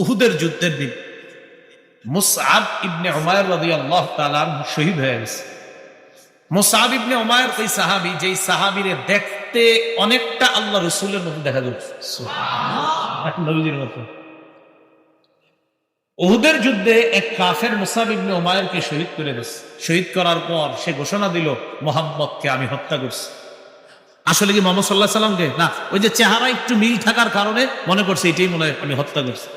উহুদের যুদ্ধের দিন। মুসআব ইবনে উমায়ের রাদিয়াল্লাহু তাআলা আনহু শহীদ হয়ে গেছে। মুসআব ইবনে উমায়ের ওই সাহাবী, যেই সাহাবীরে দেখতে অনেকটা আল্লাহ রসুলের মতো দেখা যাচ্ছে। মতো। উহুদের যুদ্ধে এক কাফের মুসাব ইবনে উমায়েরকে শহীদ করে শহীদ করার পর সে ঘোষণা দিল, মোহাম্মদকে আমি হত্যা করছি। আসলে কি মোহাম্মদ সাল্লাহ সাল্লামকে? না, ওই যে চেহারা একটু মিল থাকার কারণে মনে করছে এটাই মনে হয় আমি হত্যা করছি।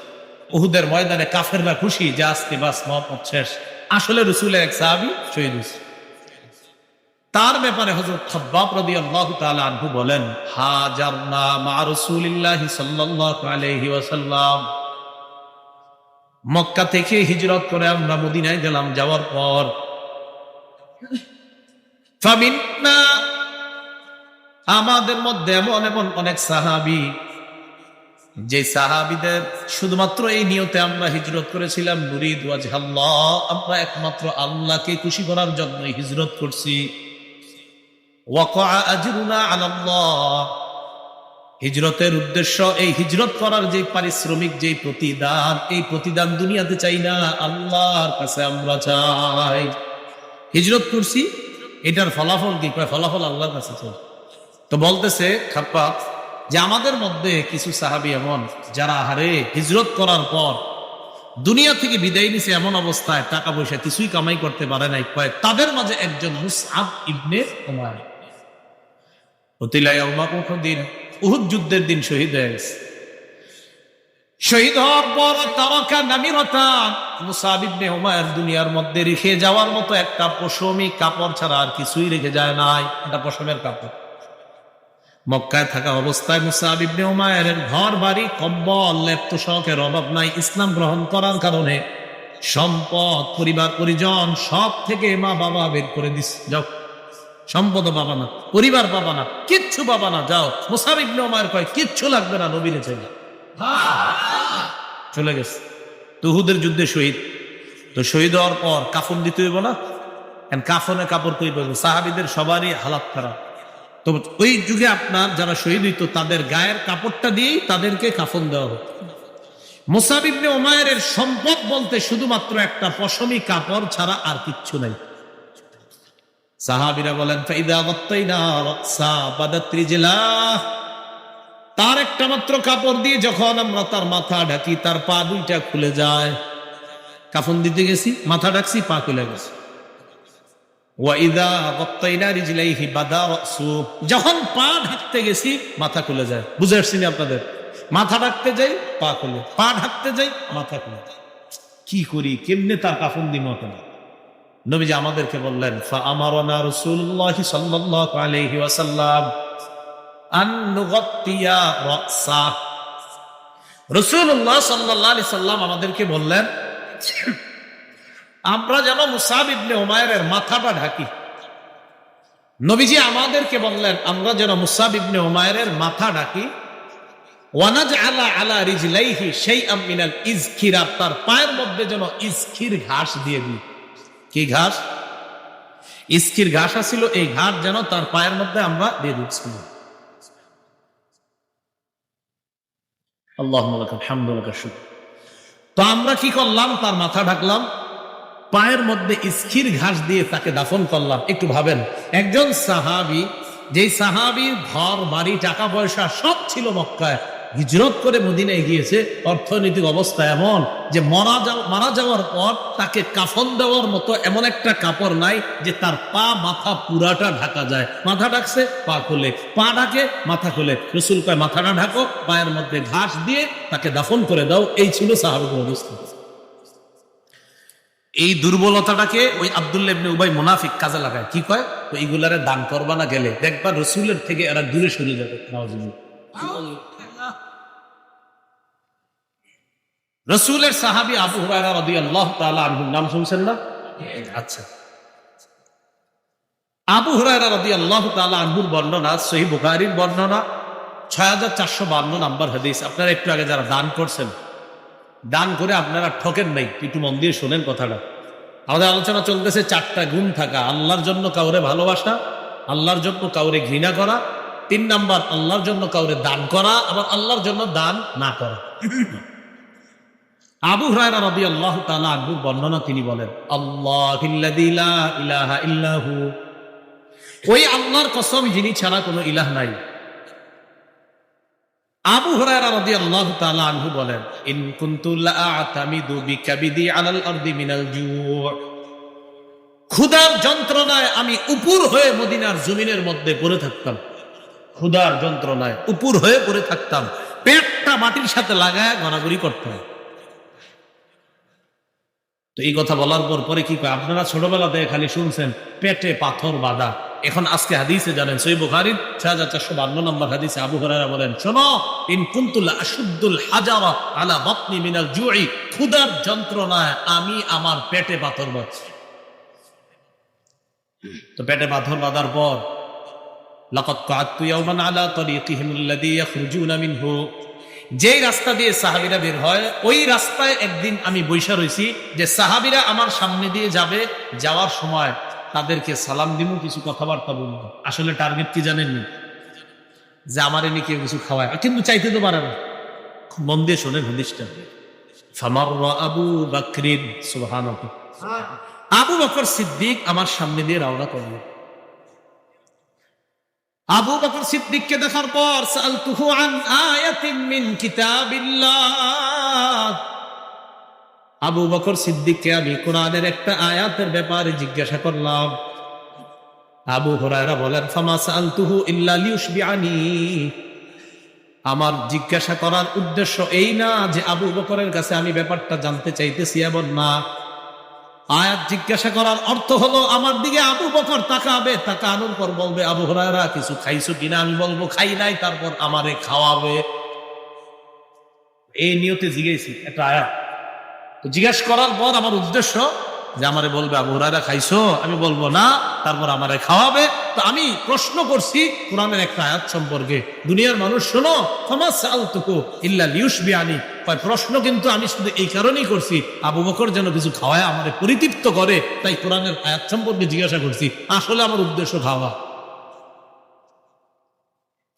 উহুদের ময়দানে কাফেররা খুশি যে আজকে বাস মোহাম্মদ শেষ। আসলে রসুলের এক সাহাবি শহীদ তার ব্যাপারে হযরত খাব্বাব রাদিয়াল্লাহু তাআলা আনহু বলেন মা রাসূলিল্লাহি সাল্লাল্লাহু আলাইহি ওয়াসাল্লাম। মক্কা থেকে হিজরত করে আমরা মদিনায় গেলাম যাওয়ার পর আমাদের মধ্যে এমন এমন অনেক সাহাবি যে সাহাবিদের শুধুমাত্র এই নিয়তে আমরা হিজরত করেছিলাম, নুরিদ আমরা একমাত্র আল্লাহকে খুশি করার জন্য হিজরত করছি। হিজরতের উদ্দেশ্য এই হিজরত করার যে পারিশ্রমিক, যে প্রতিদান, এই প্রতিদান দুনিয়াতে চাই না, আল্লাহর কাছে আমরা চাই। হিজরত করছি, এটার ফলাফল কি? ফলাফল আল্লাহর কাছে তো বলতেছে খাপ্পা যে আমাদের মধ্যে কিছু সাহাবি এমন, যারা হারে হিজরত করার পর দুনিয়া থেকে বিদায় নিছে এমন অবস্থায়, টাকা পয়সা কিছুই কামাই করতে পারে নাই তাদের মাঝে একজন মুসআব ইবনে উমার যুদ্ধের দিন শহীদ হয়ে গেছে। শহীদ হওয়ার পর তারকা নামিরতা ইবনে দুনিয়ার মধ্যে রেখে যাওয়ার মতো একটা পশমি কাপড় ছাড়া আর কিছুই রেখে যায় নাই, এটা পশমের কাপড়। মক্কায় থাকা অবস্থায় মুসাব ইবনে ঘর বাড়ি কম্বল লেপ্ত শখের অভাব নাই, ইসলাম গ্রহণ করার কারণে সম্পদ, পরিবার, পরিজন সব থেকে মা বাবা বের করে দিস। যাও। সম্পদ পাবা না, পরিবার বাবা না, কিচ্ছু বাবা না, যাও। মুসাব ইবনে কয়, কিচ্ছু লাগবে না, নবীরে চাইলে। চলে গেছে। তুহুদের যুদ্ধে শহীদ। তো শহীদ হওয়ার পর কাফন দিতে হইব না? কাফনে কাপড় তৈরি সাহাবিদের সবারই হালাত খারাপ। তো ওই যুগে আপনার যারা শহীদ হইতো, তাদের গায়ের কাপড়টা দিয়েই তাদেরকে কাফন দেওয়া হতো। মুসাবিবনে ওমায়ের সম্পদ বলতে শুধুমাত্র একটা পশমি কাপড় ছাড়া আর কিচ্ছু নাই। সাহাবিরা বলেন তার একটা মাত্র কাপড় দিয়ে যখন আমরা তার মাথা ঢাকি, তার পা দুইটা খুলে যায়। কাফন দিতে গেছি, মাথা ঢাকছি, পা খুলে গেছে। যখন পা ঢাকতে গেছি, মাথা খুলে যায়। বুঝে আসছি আপনাদের? মাথা ঢাকতে যাই, পা খুলে। পা ঢাকতে যাই, মাথা খুলে কি করি? কেমনে তার কাফন দিব কেন নবীজি আমাদেরকে বললেন আমারনা রাসূলুল্লাহ সাল্লাল্লাহু আলাইহি ওয়াসাল্লাম আন নুগাত্তিয়া রাসা। রাসূলুল্লাহ সাল্লাল্লাহু আলাইহি সাল্লাম আমাদেরকে বললেন আমরা যেন মুসাব ইবনে উমায়ের মাথাটা ঢাকি। নবীজি আমাদেরকে বললেন, আমরা যেন মুসাব ইবনে উমায়ের মাথা ঢাকি। ওয়ানাজ আলা আলা রিজলাইহি সেই আমিনাল ইজখির তার পায়ের মধ্যে যেন ইজখির ঘাস দিয়ে দিই। কি ঘাস? ইস্কির ঘাস আছিল, এই ঘাস যেন তার পায়ের মধ্যে আমরা দিয়ে দিচ্ছি আল্লাহ তো আমরা কি করলাম? তার মাথা ঢাকলাম। পায়ের মধ্যে ইস্কির ঘাস দিয়ে তাকে দাফন করলাম। একটু ভাবেন। একজন সাহাবি, যেই সাহাবির ঘর, বাড়ি, টাকা পয়সা সব ছিল মক্কায়। হিজরত করে মদিনায় গিয়েছে। অর্থনৈতিক অবস্থা এমন যে মারা যাওয়া মারা যাওয়ার পর তাকে কাফন দেওয়ার মতো এমন একটা কাপড় নাই যে তার পা, মাথা পুরাটা ঢাকা যায়। মাথা ঢাকছে, পা খুলে। পা ঢাকে, মাথা খুলে। রসুল কয়, মাথাটা ঢাকো, পায়ের মধ্যে ঘাস দিয়ে তাকে দাফন করে দাও। এই ছিল সাহাবের অবস্থা। এই দুর্বলতাটাকে ওই আবদুল্লাহ ইবনে উবাই মুনাফিক কাজে লাগায়। কি কয়? তো এইগুলারে দান করবা না গেলে। দেখবা রসুলের থেকে এরা দূরে সরে যাবে। রসুলের সাহাবি আবু হুরায়রা রাদিয়াল্লাহু তাআলা আনহুর নাম শুনছেন না? আচ্ছা। আবু হুরায়রা রাদিয়াল্লাহু তাআলা আনহুর বর্ণনা, সহিহ বুখারীর বর্ণনা 6452 নাম্বার হাদিস। আপনারা একটু আগে যারা দান করছেন দান করে আপনারা ঠকেন নাই। একটু মন দিয়ে শোনেন কথাটা। আমাদের আলোচনা চলতেছে চারটা গুণ থাকা। আল্লাহর জন্য কাউরে ভালোবাসা, আল্লাহর জন্য কাউরে ঘৃণা করা, তিন নাম্বার, আল্লাহর জন্য কাউরে দান করা, আবার আল্লাহর জন্য দান না করা। আবু হুরায়রা রাদিয়াল্লাহু তাআলা আনহুর বর্ণনা তিনি বলেন, আল্লাহিল্লাযী লা ইলাহা ইল্লাহু। ওই আল্লাহর কসম যিনি ছাড়া কোনো ইলাহ নাই। আবু হুরায়রা রাদিয়াল্লাহু তাআলা আনহু বলেন, ইন কুনতু লাআতামিদু বিকাবিদি আলাল আরদি মিনাল ক্ষুধার যন্ত্রণায় আমি উপর হয়ে মদিনার জমিনের মধ্যে পড়ে থাকতাম। যন্ত্রণায় উপর হয়ে পড়ে থাকতাম। পেটটা মাটির সাথে লাগায় গড়াগড়ি করতাম। তো এই কথা বলার পর পরে কি আপনারা ছোটবেলাতে খালি শুনছেন, পেটে পাথর বাঁধা। এখন আজকে হাদিসে জানেন, সই বুখারির ছয় হাজার চারশো বান্ন নম্বর হাদিসে আবু হরারা বলেন, শোনো, ইন কুন্তুল আশুদ্দুল হাজারা আলা বাতনি মিনাল জুই, ক্ষুধার যন্ত্রণায় আমি আমার পেটে পাথর বাঁধছি। তো পেটে পাথর বাঁধার পর লাকাত কাআতু ইয়াওমান আলা তরিকিহিম আল্লাযী ইয়াখরুজুনা মিনহু। যেই রাস্তা দিয়ে সাহাবীরা বের হয়, ওই রাস্তায় একদিন আমি বৈশা রইছি যে সাহাবীরা আমার সামনে দিয়ে যাবে, যাওয়ার সময় তাদেরকে সালাম দিমু, কিছু কথাবার্তা বলব। আসলে টার্গেট কি জানেননি? যে আমার এনে কেউ কিছু খাওয়ায়। কিন্তু চাইতে তো পারে না। মন দিয়ে শোনেন হাদিসটা। আবু বাকরিন সুবহানাহু আবু বকর সিদ্দিক আমার সামনে দিয়ে রওনা করল। আবু বকর সিদ্দিককে দেখার পর, সালতুহু আন আয়াতিন মিন কিতাবিল্লাহ। আবু বকর সিদ্দিককে আমি কোরআনের একটা আয়াতের ব্যাপারে জিজ্ঞাসা করলাম। আবু হুরায়রা বলেন, ফামা সালতুহু ইল্লা লিউশবিআনি। আমার জিজ্ঞাসা করার উদ্দেশ্য এই না যে আবু বকরের কাছে আমি ব্যাপারটা জানতে চাইতেছি এমন না। আয়াত জিজ্ঞাসা করার অর্থ হলো, আমার দিকে আবু বকর তাকাবে, তাকানোর পর বলবে, আবু হরারা কিছু খাইছো কিনা? আমি বলব, খাই নাই, তারপর আমারে খাওয়াবে। এই নিয়তে জিজ্ঞেসি একটা আয়াত। জিজ্ঞেস করার পর আমার উদ্দেশ্য যে আমারে বলবে, আবু হরারা খাইছো? আমি বলব, না। তারপর আমারে খাওয়াবে। তো আমি প্রশ্ন করছি কোরআনের একটা আয়াত সম্পর্কে। দুনিয়ার মানুষ, শোনো ক্ষমাস আলতুকু ইল্লা লিউস বিয়ানি প্রশ্ন কিন্তু আমি শুধু এই কারণেই করছি। আবু বকর যেন কিছু খাওয়ায় আমারে পরিতৃপ্ত করে, তাই কোরআনের আয়াত সম্পর্কে জিজ্ঞাসা করছি। আসলে আমার উদ্দেশ্য খাওয়া।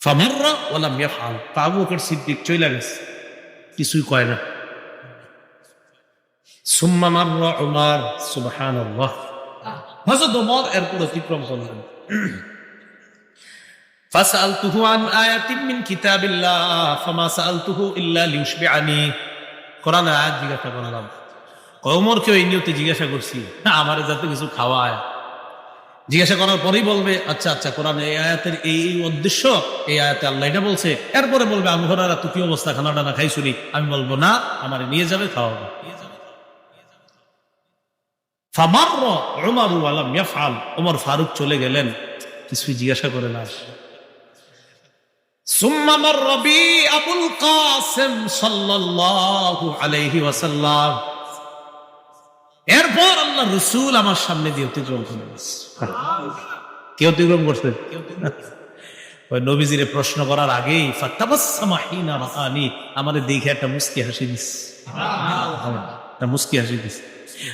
ফামাররা ওলাম ইয়াফআল। আবু বকর সিদ্দিক চইলা গেছে। কিছুই কয় না। সুম্মা মাররা উমার সুবহানাল্লাহ হযরত ওমর এরপর অতিক্রম করলেন فسألته عن آية من كتاب الله فما سألته إلا ليشبعني কোরআন আয়াত জিজ্ঞাসা করলাম ওমরকে ওই নিয়তে জিজ্ঞাসা করছি না আমার যাতে কিছু খাওয়ায় জিজ্ঞাসা করার পরেই বলবে আচ্ছা আচ্ছা কোরআন এই আয়াতের এই এই উদ্দেশ্য এই আয়াতে আল্লাহ এটা বলছে এরপরে বলবে আবু হরারা তুই কি অবস্থা খানা টানা খাইছুরি আমি বলবো না আমার নিয়ে যাবে খাওয়াবো ওমর ফারুক চলে গেলেন। কিছুই জিজ্ঞাসা করে না। এরপর আল্লাহ রসুল আমার সামনে দিয়ে অতিক্রম করে কে অতিক্রম করছে? ওই নবীজিরে প্রশ্ন করার আগেই ফাত্তাবাসসামাহিনা রাআনি আমাদের দেখে একটা মুস্কি হাসি দিস। হ্যাঁ, একটা মুস্কি হাসি দিস।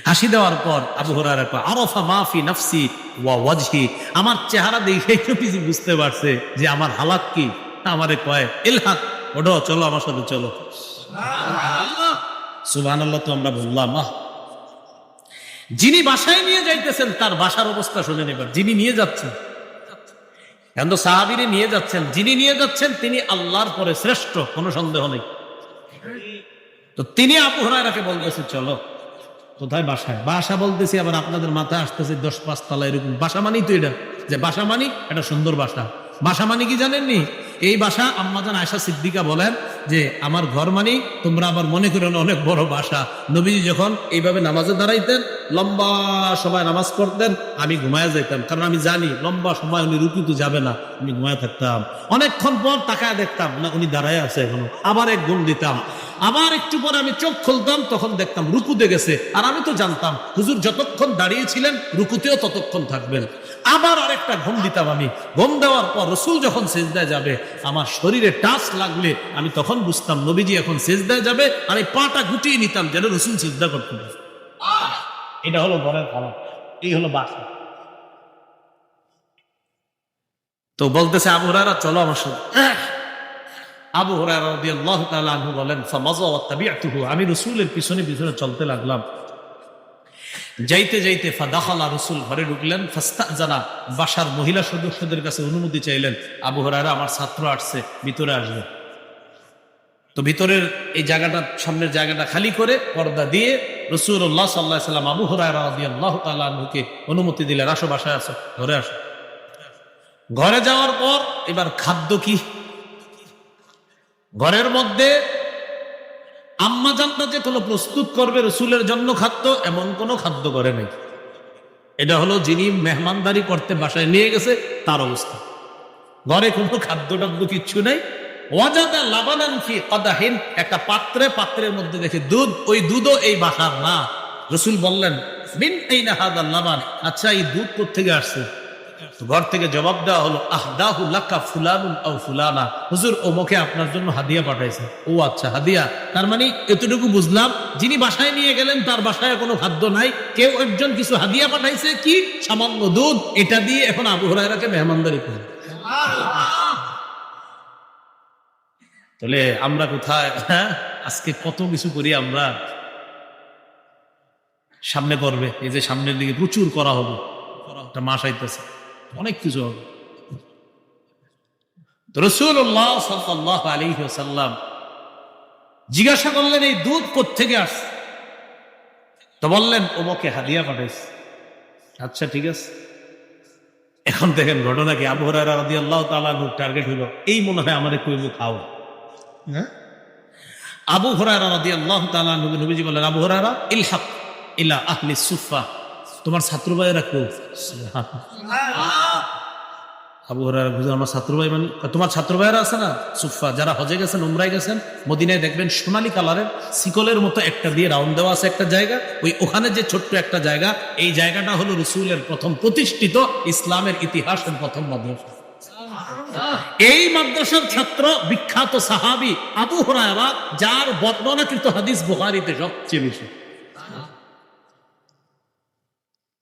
হাসি দেওয়ার পর আবু হুরায়রা কয় আরাফা মাফি নাফসি ওয়া ওয়াজহি। আমার চেহারা দেখে নবীজি বুঝতে পারছে যে আমার হালাত কি। আমারে কয় ইলহাক ওঠো চলো আমার সাথে চলো। সুবহানাল্লাহ। তো আমরা বললাম আহ! যিনি বাসায় নিয়ে যাইতেছেন তার বাসার অবস্থা শুনে নেবেন যিনি নিয়ে যাচ্ছেন এখন তো সাহাবিরে নিয়ে যাচ্ছেন যিনি নিয়ে যাচ্ছেন তিনি আল্লাহর পরে শ্রেষ্ঠ কোনো সন্দেহ নেই। তো তিনি আবু হরাইরাকে বলতেছে চলো। কোথায় বাসায়? বাসা বলতেছি, আবার আপনাদের মাথায় আসতেছে দশ পাঁচ তলা এরকম। বাসা মানি তো এটা, যে বাসা মানি এটা সুন্দর বাসা। বাসা মানি কি জানেননি? এই বাসা আম্মাজান আয়সা সিদ্দিকা বলেন যে আমার ঘর মানি, তোমরা আবার মনে করো অনেক বড় বাসা। নবীজি যখন এইভাবে নামাজে দাঁড়াইতেন, লম্বা সময় নামাজ পড়তেন, আমি ঘুমায় যেতাম কারণ আমি জানি, লম্বা সময় উনি রুকিতে যাবে না, আমি ঘুমায় থাকতাম। অনেকক্ষণ পর তাকায় দেখতাম না, উনি দাঁড়ায় আছে এখনও। আবার এক গুণ দিতাম। আবার একটু পরে আমি চোখ খুলতাম, তখন দেখতাম রুকুতে গেছে। আর আমি তো জানতাম, হুজুর যতক্ষণ দাঁড়িয়েছিলেন, রুকুতেও ততক্ষণ থাকবেন। আবার আরেকটা ঘুম দিতাম আমি। ঘুম দেওয়ার পর রসুল যখন সেজদায় যাবে, আমার শরীরে টাচ লাগলে আমি তখন বুঝতাম নবীজি এখন সেজদায় যাবে, আর এই পাটা গুটিয়ে নিতাম যেন রসুল সেজদা করতে এটা হলো ঘরের খাবার এই হলো বাসা। তো বলতেছে আবুরারা চলো আমার সাথে। আবু হুরায়রা রাদিয়াল্লাহু তাআলা আনহু বলেন ফামাযা ওয়া তাবিআতুহু আমি রাসূলের পিছনে পিছনে চলতে লাগলাম। যাইতে যাইতে ফাদাখালা রসুল ঘরে ঢুকলেন, ফাস্তাজানা বাসার মহিলা সদস্যদের কাছে অনুমতি চাইলেন। আবু হরারা আমার ছাত্র আসছে, ভিতরে আসবে। তো ভিতরের এই জায়গাটা, সামনের জায়গাটা খালি করে পর্দা দিয়ে রসুল্লাহ সাল্লাহ সাল্লাম আবু তালুকে অনুমতি দিলেন, আসো বাসায় আসো, ঘরে আসো। ঘরে যাওয়ার পর এবার খাদ্য কি? ঘরের মধ্যে আম্মা জানটা যে কোনো প্রস্তুত করবে রসুলের জন্য খাদ্য, এমন কোনো খাদ্য করে নাই। এটা হলো যিনি মেহমানদারি করতে বাসায় নিয়ে গেছে, তার অবস্থা। ঘরে কোনো খাদ্য টাদ্য কিচ্ছু নেই ওয়াজাদা লাবানান ফি কাদাহিন, একটা পাত্রে, পাত্রের মধ্যে দেখে দুধ, ওই দুধও এই বাসার না। রসুল বললেন বিন এই না লাবান? আচ্ছা এই দুধ কোথেকে আসছে? ঘর থেকে জবাব দেওয়া হলো, আহদাহু লাকা ফুলানুন আও ফুলানা। হুজুর ওমকে আপনার জন্য হাদিয়া পাঠাইছে। ও আচ্ছা হাদিয়া। তার মানে এতটুকু বুঝলাম, যিনি বাসায় নিয়ে গেলেন, তার বাসায় কোনো খাদ্য নাই। কেউ একজন কিছু হাদিয়া পাঠাইছে কি? সামান্য দুধ। এটা দিয়ে এখন আবু হরাইরাকে মেহমানদারি করে তাহলে আমরা কোথায়? হ্যাঁ? আজকে কত কিছু করি আমরা? সামনে করবে এই যে সামনের দিকে প্রচুর করা হবে। একটা মাস আইতেছে। অনেক কিছু হবে। জিজ্ঞাসা করলেন, এই দুধ কোথেকে আসছে? তো বললেন, ওমকে হাদিয়া পাঠাইছে। আচ্ছা ঠিক আছে। এখন দেখেন ঘটনা কি? আবু হরারা রাদি আল্লাহ তালা টার্গেট হইল, এই মনে হয় আমাদের কইবু খাও। হ্যাঁ? আবু হরারা রাদি আল্লাহ তালা নবীজি বললেন আবু হরারা ইলহাক ইলা আহলি সুফা তোমার ছাত্র ভাইয়েরা কেউ আবু হরারা বুঝে আমার ছাত্র ভাই মানে তোমার ছাত্র ভাইয়েরা আছে না? সুফা যারা হজে গেছেন উমরায় গেছেন মদিনায় দেখবেন সোনালী কালারের শিকলের মতো একটা দিয়ে রাউন্ড দেওয়া আছে একটা জায়গা। ওই ওখানে যে ছোট্ট একটা জায়গা এই জায়গাটা হলো রসুলের প্রথম প্রতিষ্ঠিত ইসলামের ইতিহাসের প্রথম মাদ্রাসা। এই মাদ্রাসার ছাত্র বিখ্যাত সাহাবি আবু হরায়রা, যার বর্ণনাকৃত হাদিস বুহারিতে সবচেয়ে বেশি।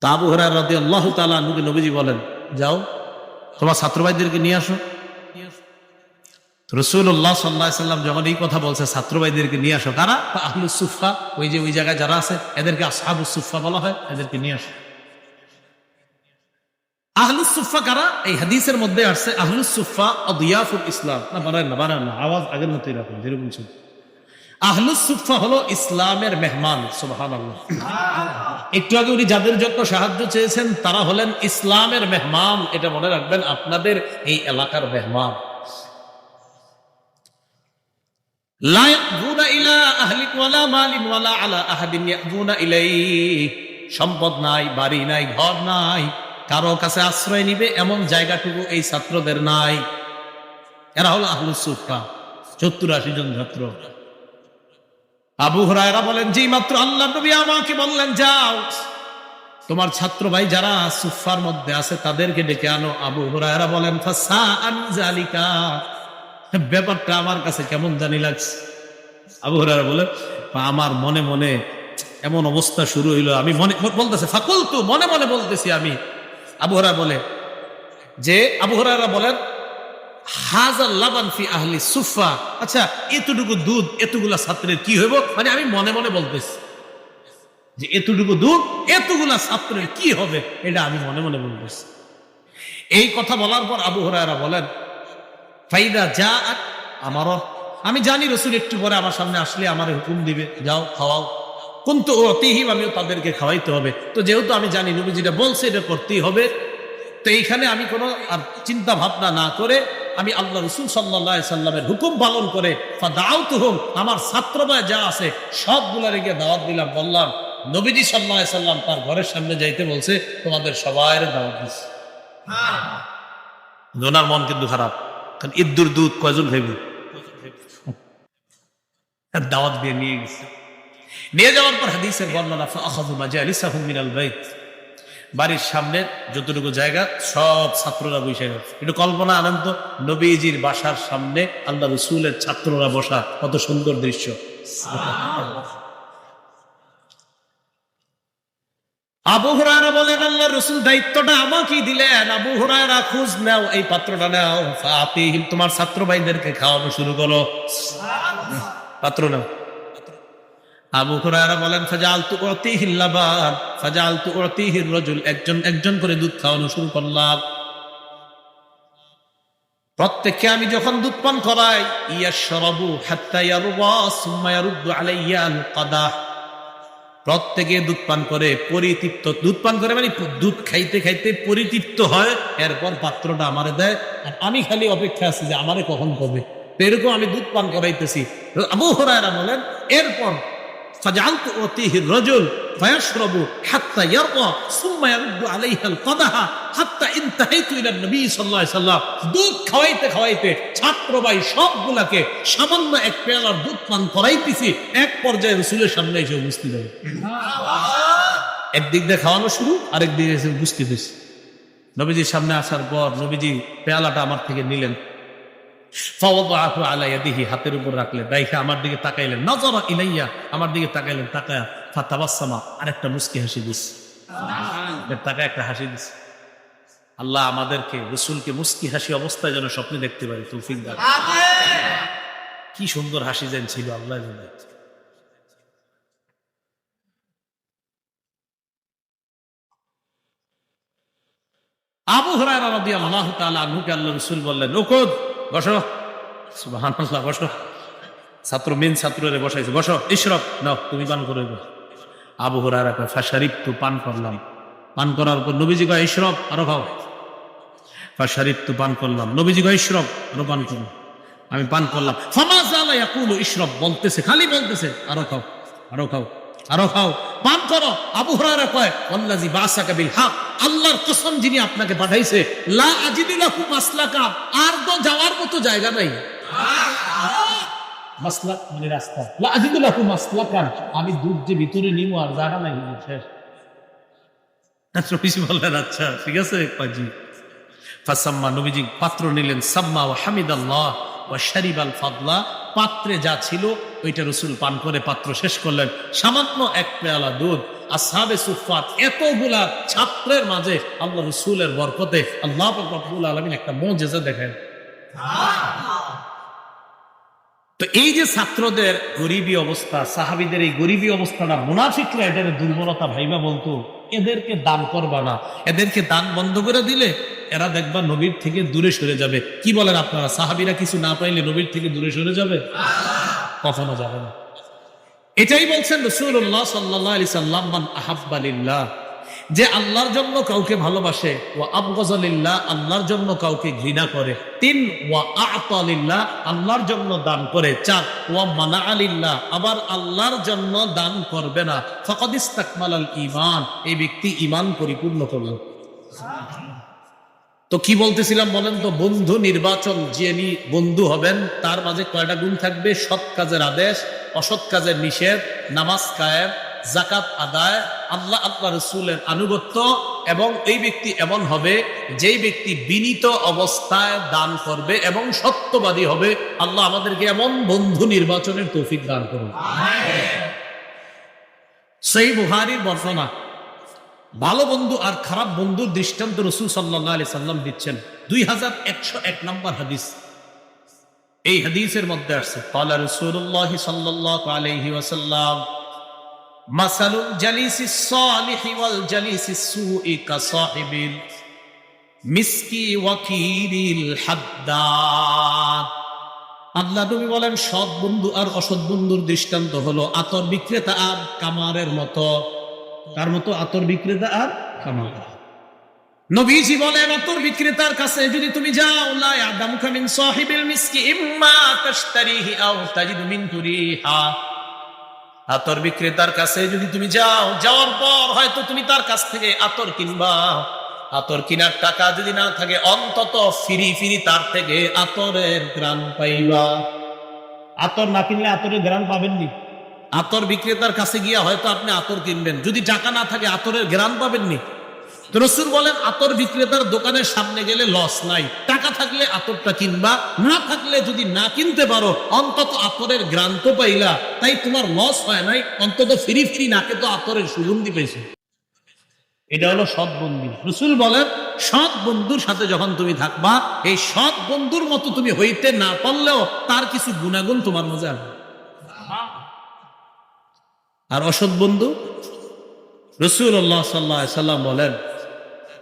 আবু হরার রাদি আল্লাহ তালা নবী নবীজি বলেন, যাও, তোমার ছাত্র ভাইদেরকে নিয়ে আসো। রসুল্লাহ সাল্লাহ সাল্লাম যখন এই কথা বলছে ছাত্র ভাইদেরকে নিয়ে আসো। কারা? আহলু সুফা ওই যে ওই জায়গায় যারা আছে, এদেরকে আসহাবু সুফা বলা হয়, এদেরকে নিয়ে আসো। একটু আগে যাদের সাহায্য চেয়েছেন, তারা হলেন ইসলামের মেহমান। এটা মনে রাখবেন, আপনাদের এই এলাকার মেহমান। সম্পদ নাই, বাড়ি নাই, ঘর নাই। কারও কাছে আশ্রয় নিবে এমন জায়গাটুকু এই ছাত্রদের নাই। এরা হলো আহলুস সুফা সত্তর আশি জন ছাত্র। আবু হরায়রা বলেন যে মাত্র আল্লাহ নবী আমাকে বললেন, যাও। তোমার ছাত্র ভাই যারা সুফার মধ্যে আছে তাদেরকে ডেকে আনো। আবু হরায়রা বলেন আনজালিকা ব্যাপারটা আমার কাছে কেমন জানি লাগছে। আবু হরায়রা বলে, আমার মনে মনে এমন অবস্থা শুরু হইল। আমি মনে, বলতেছে ফাকুল তো মনে মনে বলতেছি আমি। আবু হরা বলে, যে আবু হরারা বলেন, হাজার লাবান ফি আহলি সুফা আচ্ছা এতটুকু দুধ, এতগুলা ছাত্রের কি হইব? মানে আমি মনে মনে বলতেছি যে এতটুকু দুধ, এতগুলা ছাত্রের কি হবে? এটা আমি মনে মনে বলতেছি। এই কথা বলার পর আবু হরারা বলেন, ফাইদা যা আমারও আমি জানি রসুল একটু পরে আমার সামনে আসলে আমার হুকুম দিবে, যাও, খাওয়াও। কিন্তু অতিহিম আমিও তাদেরকে খাওয়াইতে হবে। তো যেহেতু আমি জানি নবী যেটা বলছে এটা করতেই হবে তো এইখানে আমি কোনো আর চিন্তা ভাবনা না করে আমি আল্লাহ রসুল সাল্লাহ সাল্লামের হুকুম পালন করে দাও তুহুম আমার ছাত্রবায় যা আছে সবগুলা রেখে দাওয়াত দিলাম বললাম নবীজি সাল্লাহ সাল্লাম তার ঘরের সামনে যাইতে বলছে তোমাদের সবাই দাওয়াত দিচ্ছে ওনার মন কিন্তু খারাপ কারণ ইদ্দুর দুধ কয়জন ভেবে দাওয়াত দিয়ে নিয়ে গেছে। নিয়ে যাওয়ার পর হাদিসের বর্ণনা মিনাল বাড়ির সামনে যতটুকু জায়গা, সব ছাত্ররা বসে গেছে একটু কল্পনা আনন্দ, নবীজির বাসার সামনে আল্লাহ রসুলের ছাত্ররা বসা, কত সুন্দর দৃশ্য। আবু হুরায়রা বলেন, আল্লাহ রসুল দায়িত্বটা আমাকে দিলেন। আবু হুরায়রা, খোঁজ নাও, এই পাত্রটা নাও। তোমার ছাত্র ভাইদেরকে খাওয়ানো শুরু করো। পাত্র নাও। আবু হুরায়রা বলেন ফাজাল তু ফাজাল তু একজন একজন করে দুধ খাওয়ানো শুরু করলাম। প্রত্যেককে আমি যখন দুধ পান করাই ইয়া প্রত্যেকে দুধ পান করে পরিতৃপ্ত। দুধ পান করে মানে দুধ খাইতে খাইতে পরিতৃপ্ত হয়, এরপর পাত্রটা আমারে দেয়। আর আমি খালি অপেক্ষা আছি যে আমারে কখন কবে। এরকম আমি দুধ পান করাইতেছি। আবু হরায়রা বলেন, এরপর فجعلت أعطيه الرجل فيشرب حتى يرضى ثم يرد عليها القدح حتى انتهيت إلى النبي صلى الله عليه وسلم দুধ খাওয়াইতে খাওয়াইতে ছাত্র ভাই সবগুলাকে সামান্য এক পেয়ালার দুধ পান করাইতেছি এক পর্যায়ে রসুলের সামনে এসে উপস্থিত হবে একদিক দিয়ে খাওয়ানো শুরু আরেক দিকে এসে উপস্থিত হয়েছে নবীজির সামনে আসার পর নবীজি পেয়ালাটা আমার থেকে নিলেন হাতের উপর রাখলেন আমার দিকে তাকাইলেন। নজরা ইলাইয়া আমার দিকে তাকাইলেন। তাকায়া ফাতাবাসসামা আরেকটা মুস্কি হাসি দিস। তাকায় একটা হাসি দিস। আল্লাহ আমাদেরকে রসুলকে মুস্কি হাসি অবস্থায় যেন স্বপ্নে দেখতে পারি তৌফিক দান। কি সুন্দর হাসি যেন ছিল আল্লাহ জানে। আবু হরায়রা রাদিয়াল্লাহু তাআলা আনহুকে আল্লাহ রাসূল বললেন নকুদ বসো। সুবহানাল্লাহ, বসো। ছাত্র মেন ছাত্ররে বসাইছে। বসো ইশরফ নাও, তুমি পান করে। আবু হরায়রা কয় তু পান করলাম। পান করার পর নবীজি কয় ইশরফ আরও খাও। ফাশারিব তু পান করলাম। নবীজি কয় ইশরফ আরও পান করো। আমি পান করলাম। ফামা জালা ইয়াকুলু ইশরফ বলতেছে, খালি বলতেছে, আরও খাও আরও খাও আরও খাও। পান করো। আবু হুরায়রা কয় ওয়াল্লাজি বাসাকা বিল হক। আল্লাহর কসম যিনি আপনাকে পাঠাইছে, লা আজিদু লাহু মাসলাকা, আর তো যাওয়ার মতো জায়গা নাই। মাসলাক মানে রাস্তা। লা আজিদু লাহু মাসলাকান, আমি দুধ যে ভিতরে নিমু আর জায়গা নাই শেষ। নবীজি বললেন আচ্ছা ঠিক আছে, পাজি। ফাসাম্মা নবীজি পাত্র নিলেন, সাম্মা ও হামিদ আল্লাহ ও শারিব আল ফাদলা। পাত্রে যা ছিল, ওইটা রসুল পান করে পাত্র শেষ করলেন। সামান্য এক পেয়ালা দুধ আসহাবে সুফাত এতগুলা ছাত্রের মাঝে আল্লাহ রসুলের বরকতে আল্লাহ রব্বুল আলমিন একটা মজেজা দেখেন তো এই যে ছাত্রদের গরিবী অবস্থা, সাহাবিদের এই গরিবী অবস্থাটা, মুনাফিকরা এদের দুর্বলতা ভাইবা বলতো এদেরকে দান করবা না। এদেরকে দান বন্ধ করে দিলে এরা দেখবা নবীর থেকে দূরে সরে যাবে। কি বলেন আপনারা? সাহাবিরা কিছু না পাইলে নবীর থেকে দূরে সরে যাবে? কখনো যাবে না। এটাই বলছেন রসুল্লাহ সাল্লাহ আলি সাল্লাম আহাব্বালিল্লাহ যে আল্লাহর জন্য কাউকে ভালোবাসে ও আবগজলিল্লাহ আল্লাহর জন্য কাউকে ঘৃণা করে। তিন, ওয়া আতালিল্লাহ আল্লাহর জন্য দান করে। চার, ওয়া মানা আলিল্লাহ আবার আল্লাহর জন্য দান করবে না। ফকদ ইস্তাকমাল আল ইমান এই ব্যক্তি ইমান পরিপূর্ণ করল। তো কি বলতেছিলাম বলেন তো? বন্ধু নির্বাচন যিনি বন্ধু হবেন তার মাঝে কয়টা গুণ থাকবে? সৎ কাজের আদেশ অসৎ কাজের নিষেধ নামাজ কায়েম জাকাত আদায় আল্লাহ আল্লাহ রসুলের আনুগত্য এবং এই ব্যক্তি এমন হবে যেই ব্যক্তি বিনীত অবস্থায় দান করবে এবং সত্যবাদী হবে। আল্লাহ আমাদেরকে এমন বন্ধু নির্বাচনের তৌফিক দান করুন। সেই বুহারির বর্ণনা। ভালো বন্ধু আর খারাপ বন্ধুর দৃষ্টান্ত রসুল সাল্লাহ আলি সাল্লাম দিচ্ছেন। দুই হাজার একশো এক নম্বর হাদিস। এই হাদিসের মধ্যে আসছে পালা রসুল্লাহ সাল্লাহ আলহি ওয়াসাল্লাম মাসালুল জালিসি সালিহি ওয়াল জালিসি সুই মিসকি ওয়াকিরিল আল্লাহ নবী বলেন, সৎ বন্ধু আর অসৎ বন্ধুর দৃষ্টান্ত হলো আতর বিক্রেতা আর কামারের মতো। কার মতো আতর বিক্রেতা আর কামার নবীজি বলেন আতর বিক্রেতার কাছে যদি তুমি যাও লা ইয়াদামুকা মিন সাহিবিল মিসকি ইম্মা তাশতারিহি আও তাজিদু মিন তুরিহা আতর বিক্রেতার কাছে যদি তুমি যাও যাওয়ার পর হয়তো তুমি তার কাছ থেকে আতর কিনবা। আতর কিনার টাকা যদি না থাকে অন্তত ফিরি ফিরি তার থেকে আতরের গ্রাম পাইবা। আতর না কিনলে আতরের গ্রাম পাবেননি। আতর বিক্রেতার কাছে গিয়া হয়তো আপনি আতর কিনবেন। যদি টাকা না থাকে, আতরের গ্রাম পাবেননি। তো রসুল বলেন, আতর বিক্রেতার দোকানের সামনে গেলে লস নাই। টাকা থাকলে আতরটা কিনবা, না থাকলে যদি না কিনতে পারো, অন্তত আতরের গ্রাম তো পাইলা। তাই তোমার লস হয় নাই, অন্তত ফিরি ফিরি নাকে তো আতরের সুগন্ধি পেয়েছে এটা হলো সৎ বন্ধু। রসুল বলেন, সৎ বন্ধুর সাথে যখন তুমি থাকবা, এই সৎ বন্ধুর মতো তুমি হইতে না পারলেও তার কিছু গুণাগুণ তোমার আসবে আর অসৎ বন্ধু? রসুল্লাহ সাল্লাহ সাল্লাম বলেন,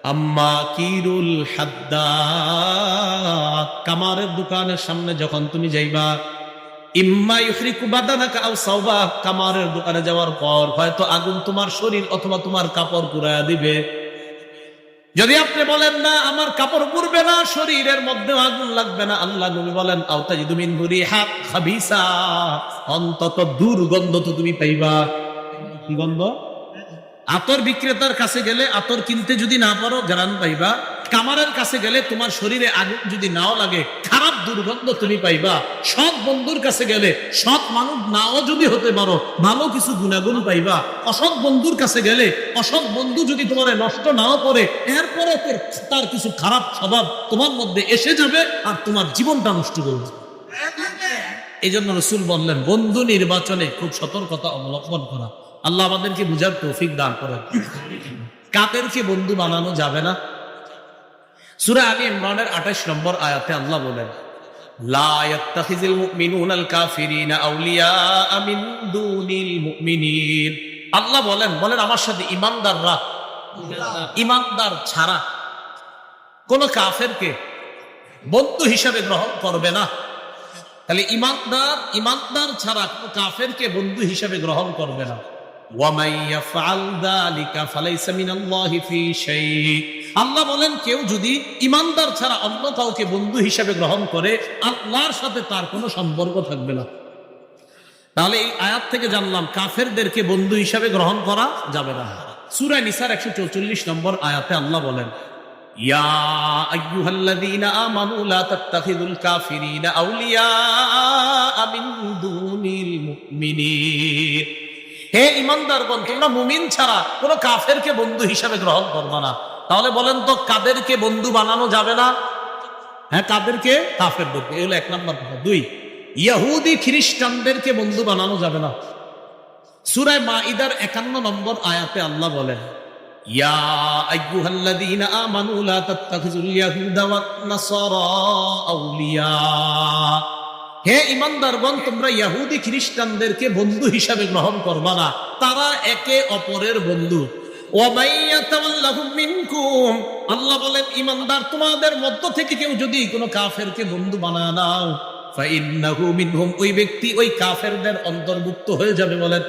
আম্মা কিরুল হাদ্দা কামারের দোকানের সামনে যখন তুমি যাইবা, ইম্মা ইফরিকু বাদানাকা আও সাওবা কামারের দোকানে যাওয়ার পর হয়তো আগুন তোমার শরীর অথবা তোমার কাপড় পুরায়া দিবে। যদি আপনি বলেন, না, আমার কাপড় পরবে না, শরীরের মধ্যে আগুন লাগবে না, আল্লাহ নবী বলেন, আওতাজিদুমিন ঘুরি হাত খাবিসা, অন্তত দুর্গন্ধ তো তুমি পাইবা। কি গন্ধ? আতর বিক্রেতার কাছে গেলে আতর কিনতে যদি না পারো, গ্রান পাইবা। কামারের কাছে গেলে তোমার শরীরে আগুন যদি নাও লাগে, খারাপ দুর্গন্ধ তুমি পাইবা। সৎ বন্ধুর কাছে গেলে সৎ মানুষ নাও যদি হতে পারো, ভালো কিছু গুণাগুণ পাইবা। অসৎ বন্ধুর কাছে গেলে অসৎ বন্ধু যদি তোমার নষ্ট নাও করে, এরপরে তার কিছু খারাপ স্বভাব তোমার মধ্যে এসে যাবে আর তোমার জীবনটা নষ্ট করবে এই জন্য রসুল বললেন, বন্ধু নির্বাচনে খুব সতর্কতা অবলম্বন করা। আল্লাহ আমাদেরকে বুঝার তৌফিক দান করেন। কাদেরকে বন্ধু বানানো যাবে না। সুরা আলী ইমরানের আঠাশ নম্বর আয়াতে আল্লাহ বলেন, লা ইয়াত্তাখিযুল কাফিরিনা আউলিয়া মিন দুনিল মুমিনিন। আল্লাহ বলেন বলেন আমার সাথে ইমানদাররা, ইমানদার ছাড়া কোন কাফেরকে বন্ধু হিসাবে গ্রহণ করবে না। তাহলে ইমানদার ইমানদার ছাড়া কোনো কাফেরকে বন্ধু হিসাবে গ্রহণ করবে না। আল্লাহ বলেন, কেউ যদি ইমানদার ছাড়া অন্য কাউকে বন্ধু হিসেবে গ্রহণ করে, আল্লাহর সাথে তার কোনো সম্পর্ক থাকবে না। তাহলে এই আয়াত থেকে জানলাম, কাফেরদেরকে বন্ধু হিসাবে গ্রহণ করা যাবে না। সূরা নিসার 144 নম্বর আয়াতে আল্লাহ বলেন, ইয়া হে ইমানদারগণ, তোমরা মুমিন ছাড়া কোনো কাফেরকে বন্ধু হিসাবে গ্রহণ করবে না। তাহলে বলেন তো, কাদেরকে বন্ধু বানানো যাবে না? হ্যাঁ কাদেরকে? কাফেরদেরকে। এগুলো এক নম্বর কথা। দুই, ইয়াহুদি খ্রিস্টানদেরকে বন্ধু বানানো যাবে না। সুরায় মাইদার একান্ন নম্বর আয়াতে আল্লাহ বলেন, ইয়া আইয়ুহাল্লাযীনা আমানু লা তাত্তাখিযুল ইয়াহুদা ওয়ান নাসারা আউলিয়া। হে ইমানদারগণ তোমরা ইহুদি খ্রিস্টানদেরকে বন্ধু হিসাবে গ্রহণ করবা না। তারা একে অপরের বন্ধু। আল্লাহ বলেন, ইমানদার, তোমাদের মধ্য থেকে কেউ যদি কোনো কাফেরকে বন্ধু বানায় নাও ওই ব্যক্তি ওই কাফেরদের অন্তর্ভুক্ত হয়ে যাবে বলেন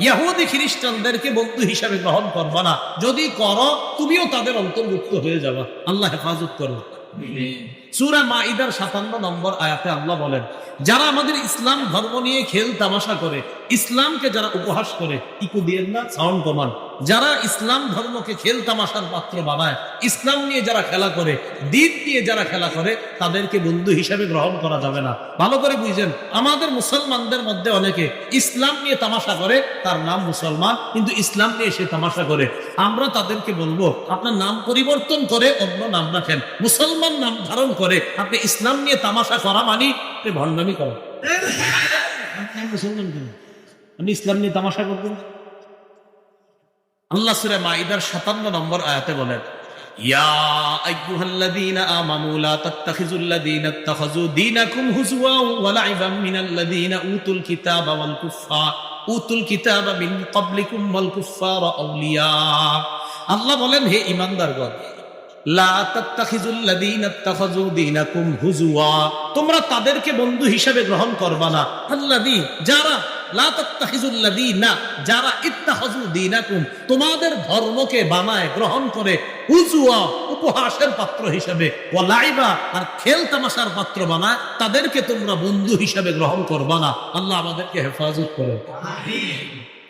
ইহুদি খ্রিস্টানদেরকে বন্ধু হিসাবে গ্রহণ করবা না। যদি করো, তুমিও তাদের অন্তর্ভুক্ত হয়ে যাবা। আল্লাহ হেফাজত করো। সুরা মাইদার সাতান্ন নম্বর আয়াতে আল্লাহ বলেন, যারা আমাদের ইসলাম ধর্ম নিয়ে খেল তামাশা করে, ইসলামকে যারা উপহাস করে, ইকু দিয়ে না, সাউন্ড কমান। যারা ইসলাম ধর্মকে খেল তামাশার পাত্র বানায়, ইসলাম নিয়ে যারা খেলা করে, দিন নিয়ে যারা খেলা করে, তাদেরকে বন্ধু হিসাবে গ্রহণ করা যাবে না। ভালো করে বুঝছেন আমাদের মুসলমানদের মধ্যে অনেকে ইসলাম নিয়ে তামাশা করে, তার নাম মুসলমান, কিন্তু ইসলাম নিয়ে সে তামাশা করে। আমরা তাদেরকে বলব, আপনার নাম পরিবর্তন করে অন্য নাম রাখেন। মুসলমান নাম ধারণ করে, আপনি ইসলাম নিয়ে তামাশা করা মানি ভণ্ডামি করেন। আপনি মুসলমান কেন? আপনি ইসলাম নিয়ে তামাশা করবেন? আল্লাহ সুরে মাইদার সাতান্ন নম্বর আয়াতে বলেন আল্লাহ বলেন, হে হুজওয়া, তোমরা তাদেরকে বন্ধু হিসেবে গ্রহণ করবা না। আল্লাযী, যারা যারা ইত্তাখাযু দীনাকুম তোমাদের ধর্মকে বানায় গ্রহণ করে হুজুয়া উপহাসের পাত্র হিসেবে ওয়া লাইবা আর খেল তামাশার পাত্র বানায় তাদেরকে তোমরা বন্ধু হিসেবে গ্রহণ করবা না। আল্লাহ আমাদেরকে হেফাজত করে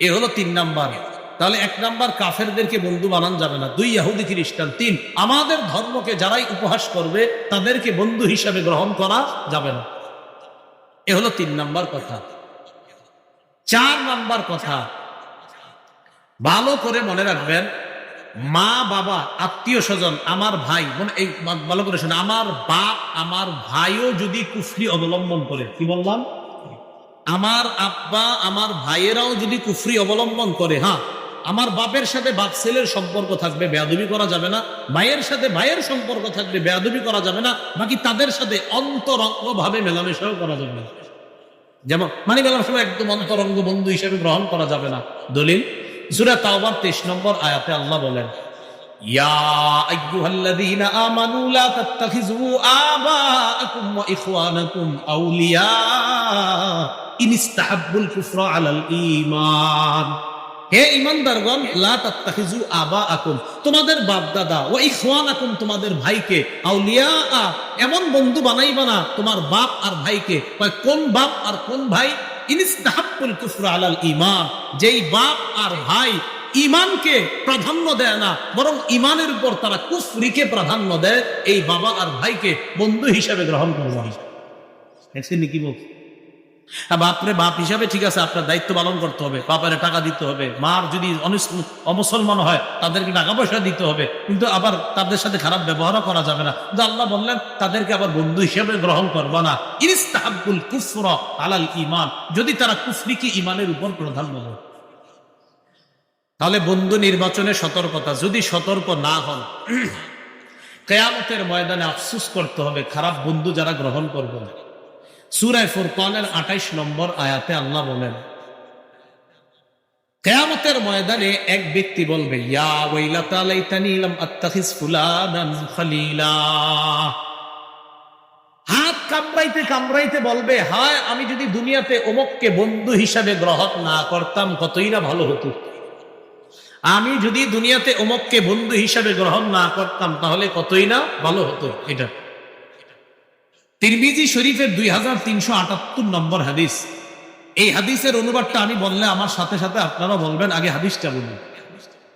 এ হলো তিন নাম্বার। তাহলে এক নাম্বার কাফেরদেরকে বন্ধু বানান যাবে না। দুই ইহুদি খ্রিস্টান। তিন আমাদের ধর্মকে যারাই উপহাস করবে তাদেরকে বন্ধু হিসাবে গ্রহণ করা যাবে না। এ হলো তিন নাম্বার কথা। চার নাম্বার কথা। ভালো করে মনে রাখবেন, মা, বাবা, আত্মীয় স্বজন, আমার ভাই, মনে এই ভালো করে শোনে আমার বাপ, আমার ভাইও যদি কুফরি অবলম্বন করে, কি বললাম? আমার আব্বা, আমার ভাইয়েরাও যদি কুফরি অবলম্বন করে হ্যাঁ আমার বাপের সাথে বাপ ছেলের সম্পর্ক থাকবে, বেয়াদবি করা যাবে না, মায়ের সাথে ভাইয়ের সম্পর্ক থাকবে, বেয়াদবি করা যাবে না, বাকি তাদের সাথে অন্তরঙ্গ ভাবে মেলামেশাও করা যাবে না। যেমন মানি বেলার সময় একদম অন্তরঙ্গ বন্ধু হিসেবে গ্রহণ করা যাবে না। দলিল, সুরা তাওবার তেইশ নম্বর আয়াতে আল্লাহ বলেন يا হে ইমানদারগণ লাহিজু আবা আকুম তোমাদের বাপ দাদা ও ইখওয়ান আকুম তোমাদের ভাইকে আউলিয়া আ এমন বন্ধু বানাইবা না, তোমার বাপ আর ভাইকে। কোন বাপ আর কোন ভাই? ইনিস্তাহাবুল কুফরা আলাল ইমান যেই বাপ আর ভাই ইমানকে প্রাধান্য দেয় না, বরং ইমানের উপর তারা কুফরিকে প্রাধান্য দেয়, এই বাবা আর ভাইকে বন্ধু হিসেবে গ্রহণ করব। কি বলছে বাপরে বাপ হিসাবে ঠিক আছে, আপনার দায়িত্ব পালন করতে হবে, বাপারে টাকা দিতে হবে। মার যদি অমুসলমান হয়, তাদেরকে টাকা পয়সা দিতে হবে। কিন্তু আবার তাদের সাথে খারাপ ব্যবহারও করা যাবে না। কিন্তু আল্লাহ বললেন, তাদেরকে আবার বন্ধু হিসেবে গ্রহণ করবা না। ইনিস্তাহাব্বুল কুফর আলাল ইমান যদি তারা কুফরিকে ইমানের উপর প্রাধান্য দেয়। তাহলে বন্ধু নির্বাচনে সতর্কতা। যদি সতর্ক না হন, কেয়ামতের ময়দানে আফসুস করতে হবে, খারাপ বন্ধু যারা গ্রহণ করবে না। সুরায় ফুরকানের আঠাইশ নম্বর আয়াতে আল্লাহ বলেন, কেয়ামতের ময়দানে এক ব্যক্তি বলবে হাত কামড়াইতে কামড়াইতে বলবে, হায়, আমি যদি দুনিয়াতে অমুককে বন্ধু হিসাবে গ্রহণ না করতাম, কতই না ভালো হতো। আমি যদি দুনিয়াতে অমুককে বন্ধু হিসাবে গ্রহণ না করতাম, তাহলে কতই না ভালো হতো এটা। তিরমিজি শরীফের দুই হাজার তিনশো আটাত্তর নম্বর হাদিস এই হাদিসের অনুবাদটা আমি বললে আমার সাথে সাথে আপনারা বলবেন আগে হাদিসটা বলুন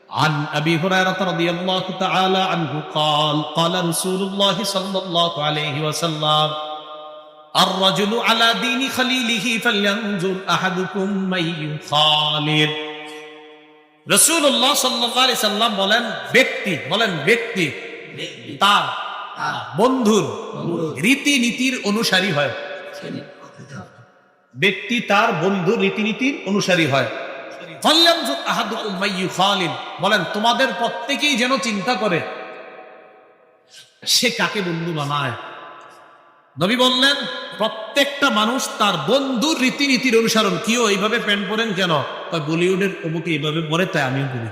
عن أبي هريرة رضي الله تعالى عنه قال قال رسول الله صلى الله عليه وسلم الرجل على دين خليله فلينظر أحدكم من يخالل রসুল্লাহ সাল্লাহ সাল্লাম বলেন ব্যক্তি বলেন ব্যক্তি তার বন্ধুর রীতিনীতির অনুসারী হয়। ব্যক্তি তার বন্ধুর রীতিনীতির অনুসারী হয়। বলেন তোমাদের প্রত্যেকেই যেন চিন্তা করে সে কাকে বন্ধু বানায়? নবী বললেন প্রত্যেকটা মানুষ তার বন্ধুর রীতিনীতির অনুসরণ। কিও এইভাবে প্যান্ট পরেন কেন? বলিউডের অমুকে এইভাবে পরে তাই আমিও করি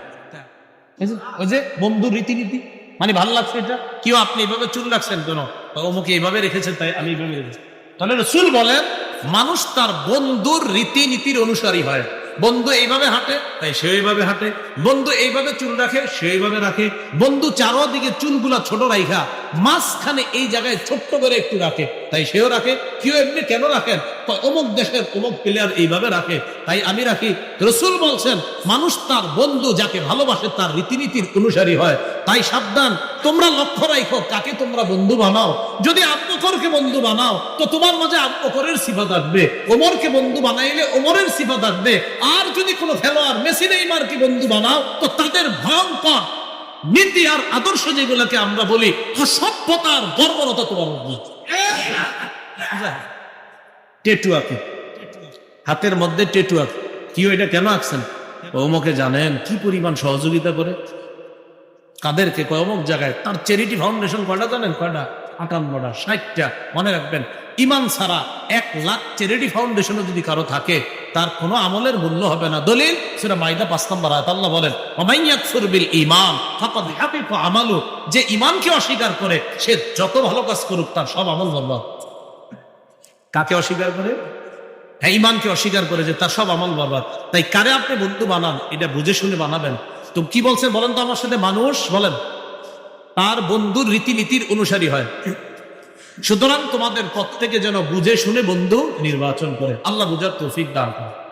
ওই যে বন্ধুর রীতিনীতি। মানে ভালো লাগছে এটা? কেউ আপনি এইভাবে চুল রাখছেন কেন? অমুকে এইভাবে রেখেছেন, তাই আমি এইভাবে রেখেছি। তাহলে রসুল বলেন, মানুষ তার বন্ধুর রীতিনীতির অনুসারী হয়। বন্ধু এইভাবে হাঁটে, তাই সে এইভাবে হাঁটে। বন্ধু এইভাবে চুল রাখে সে এইভাবে রাখে। বন্ধু চারোদিকে চুলগুলা ছোট রাখা মাঝখানে এই জায়গায় ছোট্ট করে একটু রাখে। তাই সেও রাখে কেউ এমনি কেন রাখেন? অমুক দেশের অমুক প্লেয়ার এইভাবে রাখে। তাই আমি রাখি, রসুল বলছেন, মানুষ তার বন্ধু যাকে ভালোবাসে তার রীতিনীতির অনুসারী হয়। তাই সাবধান, তোমরা লক্ষ্য রাখো কাকে তোমরা বন্ধু বানাও। যদি আব্বকরকে বন্ধু বানাও, তো তোমার মাঝে আব্বকরের সিফা থাকবে ওমরকে বন্ধু বানাইলে ওমরের সিফা থাকবে আর যদি কোনো খেলোয়াড় মেসি, নেইমারকে বন্ধু বানাও, তো তাদের ভয়ঙ্কর নীতি আর আদর্শ যেগুলোকে আমরা বলি অসভ্যতার বর্বরতা তোমার টেটু হাতের মধ্যে টেটু কি এটা কেন আঁকছেন? ওমকে জানেন, কি পরিমাণ সহযোগিতা করে? কাদেরকে কয়, অমুক জায়গায় তার চ্যারিটি ফাউন্ডেশন কয়টা জানেন? কয়টা? আটান্নটা, ষাটটা। মনে রাখবেন, ইমান ছাড়া এক লাখ চ্যারিটি ফাউন্ডেশনও যদি কারও থাকে তার কোনো আমলের মূল্য হবে না। দলিল সেটা মাইদা পাঁচ নম্বর আয়াত আল্লাহ বলেন অমাইয়াকফুর বিল ইমান ফাকাদ হাবিতা আমালু যে ইমানকে অস্বীকার করে সে যত ভালো কাজ করুক তার সব আমল বরবাদ। কাকে অস্বীকার করে? হ্যাঁ ইমানকে অস্বীকার করে যে তার সব আমল বরবাদ। তাই কারে আপনি বন্ধু বানান? এটা বুঝে শুনে বানাবেন। তো কি বলছেন বলেন তো আমার সাথে মানুষ? বলেন তার বন্ধুর রীতিনীতির অনুসারী হয়। সুতরাং তোমাদের প্রত্যেকে যেন বুঝে শুনে বন্ধু নির্বাচন করে। আল্লাহ বুঝার তৌফিক দান করে